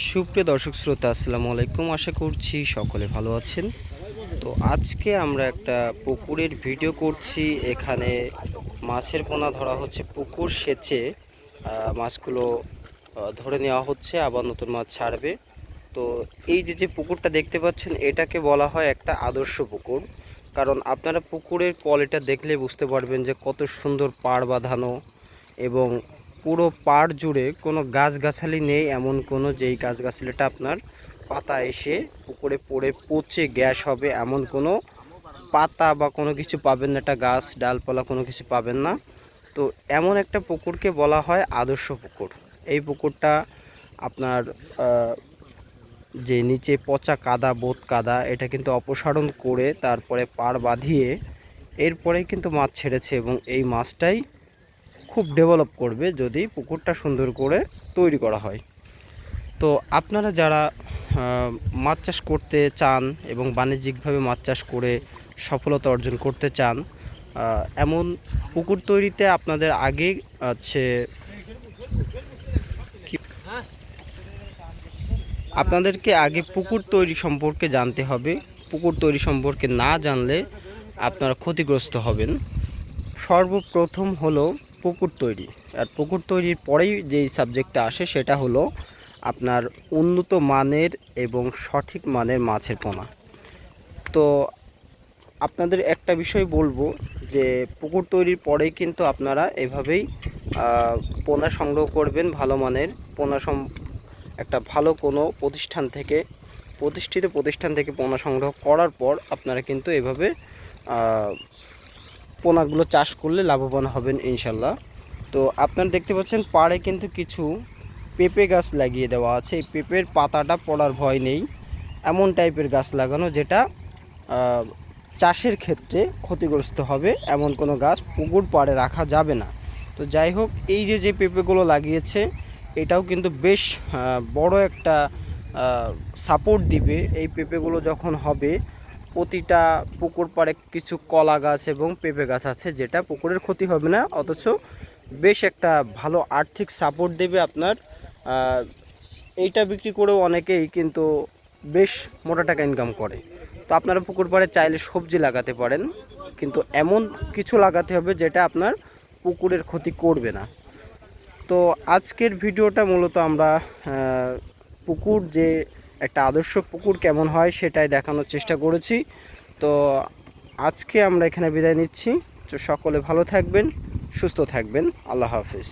সুপ্রিয় দর্শক শ্রোতা, আসসালামু আলাইকুম। আশা করছি সকলে ভালো আছেন। তো আজকে আমরা একটা পুকুরের ভিডিও করছি। এখানে মাছের পোনা ধরা হচ্ছে, পুকুর সেচে মাছগুলো ধরে নেওয়া হচ্ছে, আবার নতুন মাছ ছাড়বে। তো এই যে যে পুকুরটা দেখতে পাচ্ছেন, এটাকে বলা হয় একটা আদর্শ পুকুর। কারণ আপনারা পুকুরের কোয়ালিটা দেখলে বুঝতে পারবেন যে কত সুন্দর পাড় বাঁধানো এবং পুরো পাড় জুড়ে কোনো গাছগাছালি নেই এমন কোনো যেই গাছগাছালিটা আপনার পাতা এসে পুকুরে পড়ে পচে গ্যাস হবে এমন কোনো পাতা বা কোনো কিছু পাবেন না, একটা গাছ, ডালপালা কোনো কিছু পাবেন না। তো এমন একটা পুকুরকে বলা হয় আদর্শ পুকুর। এই পুকুরটা আপনার যে নিচে পচা কাদা, বোত কাদা, এটা কিন্তু অপসারণ করে তারপরে পাড় বাঁধিয়ে এরপরে কিন্তু মাছ ছেড়েছে এবং এই মাছটাই খুব ডেভেলপ করবে যদি পুকুরটা সুন্দর করে তৈরি করা হয়। তো আপনারা যারা মাছ চাষ করতে চান এবং বাণিজ্যিকভাবে মাছ চাষ করে সফলতা অর্জন করতে চান এমন পুকুর তৈরিতে আপনাদের আগে আছে আপনাদেরকে আগে পুকুর তৈরি সম্পর্কে জানতে হবে। পুকুর তৈরি সম্পর্কে না জানলে আপনারা ক্ষতিগ্রস্ত হবেন। সর্বপ্রথম হলো পুকুর তৈরি। আর পুকুর তৈরির পরেই যেই সাবজেক্টটা আসে সেটা হলো আপনার উন্নত মানের এবং সঠিক মানের মাছের পোনা। তো আপনাদের একটা বিষয় বলব যে পুকুর তৈরির পরেই কিন্তু আপনারা এভাবেই পোনা সংগ্রহ করবেন ভালো মানের। পোনা সম, একটা ভালো কোনো প্রতিষ্ঠান থেকে, প্রতিষ্ঠিত প্রতিষ্ঠান থেকে পোনা সংগ্রহ করার পর আপনারা কিন্তু এভাবে পোনাগুলো চাষ করলে লাভবান হবেন ইনশাল্লাহ। তো আপনারা দেখতে পাচ্ছেন পাড়ে কিন্তু কিছু পেঁপে গাছ লাগিয়ে দেওয়া আছে। এই পেঁপের পাতাটা পড়ার ভয় নেই। এমন টাইপের গাছ লাগানো যেটা চাষের ক্ষেত্রে ক্ষতিগ্রস্ত হবে। এমন কোনো গাছ পুকুর পাড়ে রাখা যাবে না। তো যাই হোক, এই যে যে পেঁপেগুলো লাগিয়েছে, এটাও কিন্তু বেশ বড় একটা সাপোর্ট দিবে। এই পেঁপেগুলো যখন হবে প্রতিটা পুকুর পাড়ে কিছু কলা গাছ এবং পেঁপে গাছ আছে, যেটা পুকুরের ক্ষতি হবে না। অথচ বেশ একটা ভালো আর্থিক সাপোর্ট দেবে আপনার। এইটা বিক্রি করেও অনেকেই কিন্তু বেশ মোটা টাকা ইনকাম করে। তো আপনারা পুকুর পাড়ে চাইলে সবজি লাগাতে পারেন, কিন্তু এমন কিছু লাগাতে হবে যেটা আপনার পুকুরের ক্ষতি করবে না। তো আজকের ভিডিওটা মূলত আমরা পুকুর যে একটা আদর্শ পুকুর কেমন হয় সেটাই দেখানোর চেষ্টা করেছি। তো আজকে আমরা এখানে বিদায় নিচ্ছি। তো সকলে ভালো থাকবেন, সুস্থ থাকবেন। আল্লাহ হাফিজ।